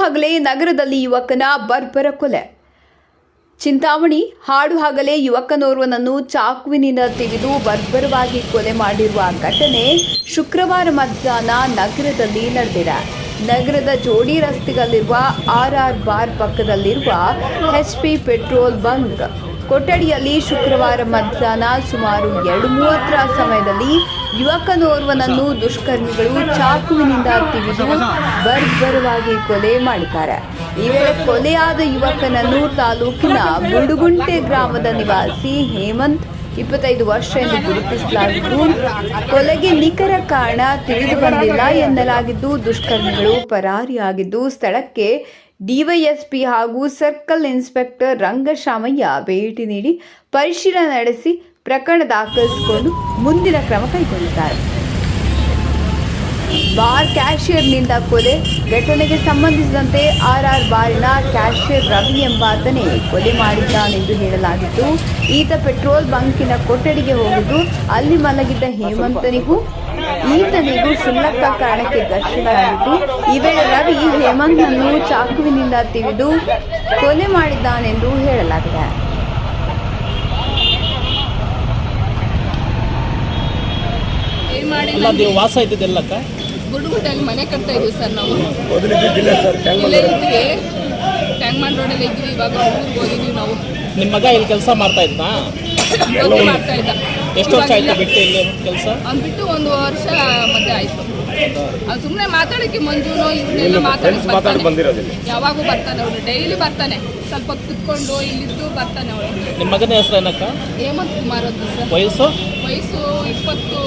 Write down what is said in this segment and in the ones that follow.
ಹಗಲೇ ನಗರದಲ್ಲಿ ಯುವಕನ ಬರ್ಬರ ಕೊಲೆ. ಚಿಂತಾಮಣಿ ಹಾಡು ಹಗಲೇ ಯುವಕನೋರ್ವನನ್ನು ಚಾಕುವಿನಿಂದ ತಿವಿದು ಬರ್ಬರವಾಗಿ ಕೊಲೆ ಮಾಡಿರುವ ಘಟನೆ ಶುಕ್ರವಾರ ಮಧ್ಯಾಹ್ನ ನಗರದಲ್ಲಿ ನಡೆದಿದೆ. ನಗರದ ಜೋಡಿ ರಸ್ತೆಯಲ್ಲಿರುವ ಆರ್ ಆರ್ ಬಾರ್ ಪಕ್ಕದಲ್ಲಿರುವ ಎಚ್ ಪಿ ಪೆಟ್ರೋಲ್ ಬಂಕ್ ಕೊಠಡಿಯಲ್ಲಿ ಶುಕ್ರವಾರ ಮಧ್ಯಾಹ್ನ ಸುಮಾರು ಎರಡು ಮೂವತ್ತರ ಸಮಯದಲ್ಲಿ ಯುವಕನೋರ್ವನನ್ನು ದುಷ್ಕರ್ಮಿಗಳು ಚಾಕುವಿನಿಂದ ತಿವಿದು ಬರ್ಬರವಾಗಿ ಕೊಲೆ ಮಾಡಿದ್ದಾರೆ. ಈ ವೇಳೆ ಕೊಲೆಯಾದ ಯುವಕನನ್ನು ತಾಲೂಕಿನ ಗುಡುಗುಂಟೆ ಗ್ರಾಮದ ನಿವಾಸಿ ಹೇಮಂತ್ ಇಪ್ಪತ್ತೈದು ವರ್ಷ ಎಂದು ಗುರುತಿಸಲಾಗಿದ್ದು, ಕೊಲೆಗೆ ನಿಖರ ಕಾರಣ ತಿಳಿದು ಬಂದಿಲ್ಲ ಎನ್ನಲಾಗಿದ್ದು, ದುಷ್ಕರ್ಮಿಗಳು ಪರಾರಿಯಾಗಿದ್ದು ಸ್ಥಳಕ್ಕೆ ಡಿವೈಎಸ್ಪಿ ಹಾಗೂ ಸರ್ಕಲ್ ಇನ್ಸ್ಪೆಕ್ಟರ್ ರಂಗಶಾಮಯ್ಯ ಭೇಟಿ ನೀಡಿ ಪರಿಶೀಲನೆ ನಡೆಸಿ ಪ್ರಕರಣ ದಾಖಲಿಸಿಕೊಂಡು ಮುಂದಿನ ಕ್ರಮ ಕೈಗೊಂಡಿದ್ದಾರೆ ಬಾರ್ ಕ್ಯಾಶಿಯರ್ನಿಂದ ಕೊಲೆ, ಘಟನೆಗೆ ಸಂಬಂಧಿಸಿದಂತೆ ಆರ್ ಆರ್ ಬಾರಿನ ಕ್ಯಾಶಿಯರ್ ರವಿ ಎಂಬಾತನೇ ಕೊಲೆ ಮಾಡಿದ್ದಾನೆಂದು ಹೇಳಲಾಗಿತ್ತು. ಈತ ಪೆಟ್ರೋಲ್ ಬಂಕಿನ ಕೊಠಡಿಗೆ ಹೋಗಿದ್ದು, ಅಲ್ಲಿ ಮಲಗಿದ್ದ ಹೇಮಂತನಿಗೂ ಈತನಿಗೂ ಕ್ಷುಲ್ಲಕ ಕಾರಣಕ್ಕೆ ದರ್ಶನವಾಯಿತು ಈ ವೇಳೆ ರವಿ ಹೇಮಂತ್ನನ್ನು ಚಾಕುವಿನಿಂದ ತಿಳಿದು ಕೊಲೆ ಮಾಡಿದ್ದಾನೆಂದು ಹೇಳಲಾಗಿದೆ. ಏನ್ ಮಾಡಿಲ್ಲ ಅಲ್ಲ ನೀವು ವಾಸ ಇದ್ದಿದ್ದೆಲ್ಲಕ್ಕ ಗುಡುಗುಡ್ಡಲ್ಲಿ ಮನೆ ಕಟ್ತಾ ಇದ್ವಿ ಸರ್ ನಾವು. ಇಲ್ಲೇ ಇದ್ವಿ. ಟ್ಯಾಂಕ್ ರೋಡಲ್ಲಿ ಇದ್ವಿ ಇವಾಗ ಊರಿಗೆ ಹೋಗಿದ್ವಿ ನಾವು. ನಿಮ್ಮ ಮಗ ಇಲ್ಲಿ ಕೆಲಸ ಮಾಡ್ತಾ ಇದ್ನಾ? ಮಾಡ್ತಾ ಇದ್ದ. ಎಷ್ಟು ವರ್ಷ ಆಯ್ತು ಬಿಟ್ಟು ಇಲ್ಲಿ ಕೆಲಸ? ಅವ್ನು ಬಿಟ್ಟು ಒಂದು ವರ್ಷ ಮಧ್ಯೆ ಆಯ್ತು. ಅವ್ನು ಸುಮ್ಮನೆ ಮಾತಾಡಕ್ಕೆ ಮಂಜುನು ಇವನ್ನೆಲ್ಲ ಮಾತಾಡಕ್ಕೆ ಮಾತಾಡಿ ಬಂದಿರೋದಿಲ್ಲ. ಯಾವಾಗೂ ಬರ್ತಾನೆ ಅವನು ಡೈಲಿ ಬರ್ತಾನೆ. ಸ್ವಲ್ಪ ಹೊತ್ತು ಕುತ್ಕೊಂಡು ಇಲ್ಲಿದ್ದು ಬರ್ತಾನೆ ಅವಳು. ನಿಮ್ಮ ಮಗನ ಹೆಸರು ಏನಕ್ಕ? ಹೇಮಂತ್ ಕುಮಾರ್ ಅಂತ ಸರ್. ವಯಸ್ಸು? ವಯಸ್ಸು ಇಪ್ಪತ್ತು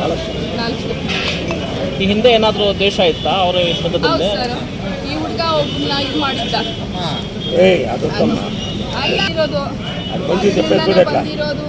ನಾಲ್ಕು. ಈ ಹಿಂದೆ ಏನಾದರೂ ದೇಶ ಇತ್ತಾ? ಅವರು ಹೌದು ಸರ್. ಈ ಹುಡುಗ ಒಬ್ಬನ ಇದು ಮಾಡಿದ್ದ. ಏಯ್ ಅದು ತಮ್ಮ. ಅಲ್ಲ ಇರೋದು. ಅದು ಲೆಕ್ಕ. ಬಂದಿರೋದು.